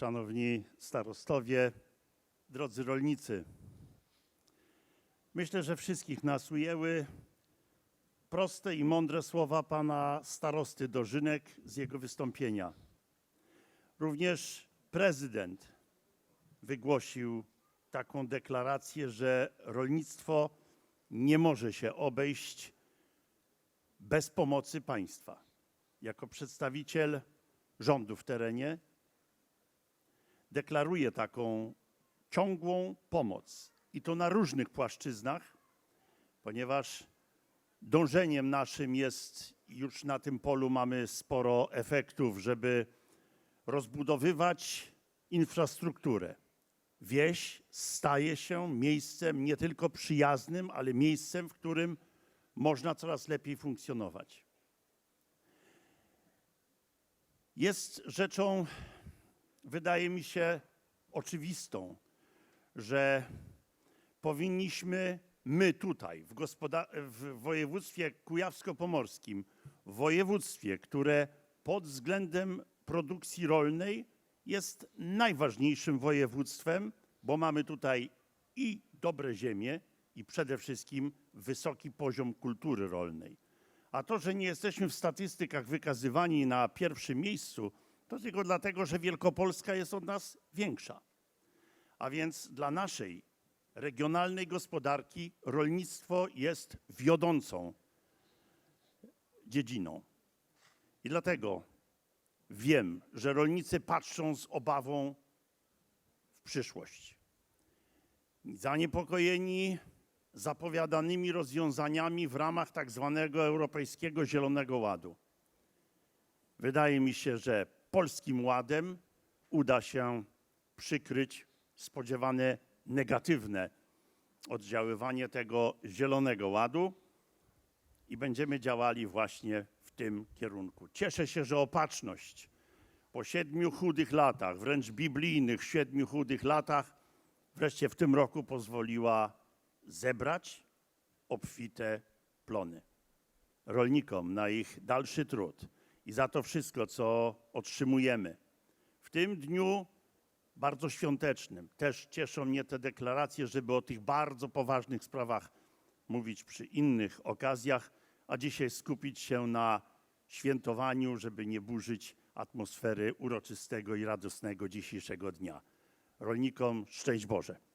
szanowni starostowie, drodzy rolnicy. Myślę, że wszystkich nas ujęły proste i mądre słowa pana starosty Dożynek z jego wystąpienia. Również prezydent wygłosił taką deklarację, że rolnictwo nie może się obejść bez pomocy państwa. Jako przedstawiciel rządu w terenie deklaruje taką ciągłą pomoc i to na różnych płaszczyznach, ponieważ dążeniem naszym jest, już na tym polu mamy sporo efektów, żeby rozbudowywać infrastrukturę. Wieś staje się miejscem nie tylko przyjaznym, ale miejscem, w którym można coraz lepiej funkcjonować. Jest rzeczą, wydaje mi się, oczywistą, że powinniśmy my tutaj, w, w województwie kujawsko-pomorskim, województwie, które pod względem produkcji rolnej jest najważniejszym województwem, bo mamy tutaj i dobre ziemie, i przede wszystkim wysoki poziom kultury rolnej. A to, że nie jesteśmy w statystykach wykazywani na pierwszym miejscu, to tylko dlatego, że Wielkopolska jest od nas większa. A więc dla naszej regionalnej gospodarki rolnictwo jest wiodącą dziedziną. I dlatego wiem, że rolnicy patrzą z obawą w przyszłość. Zaniepokojeni zapowiadanymi rozwiązaniami w ramach tak zwanego Europejskiego Zielonego Ładu. Wydaje mi się, że Polskim Ładem uda się przykryć spodziewane negatywne oddziaływanie tego Zielonego Ładu i będziemy działali właśnie w tym kierunku. Cieszę się, że opatrzność po siedmiu chudych latach, wręcz biblijnych siedmiu chudych latach, wreszcie w tym roku pozwoliła zebrać obfite plony rolnikom na ich dalszy trud i za to wszystko, co otrzymujemy. W tym dniu bardzo świątecznym też cieszą mnie te deklaracje, żeby o tych bardzo poważnych sprawach mówić przy innych okazjach, a dzisiaj skupić się na świętowaniu, żeby nie burzyć atmosfery uroczystego i radosnego dzisiejszego dnia. Rolnikom szczęść Boże.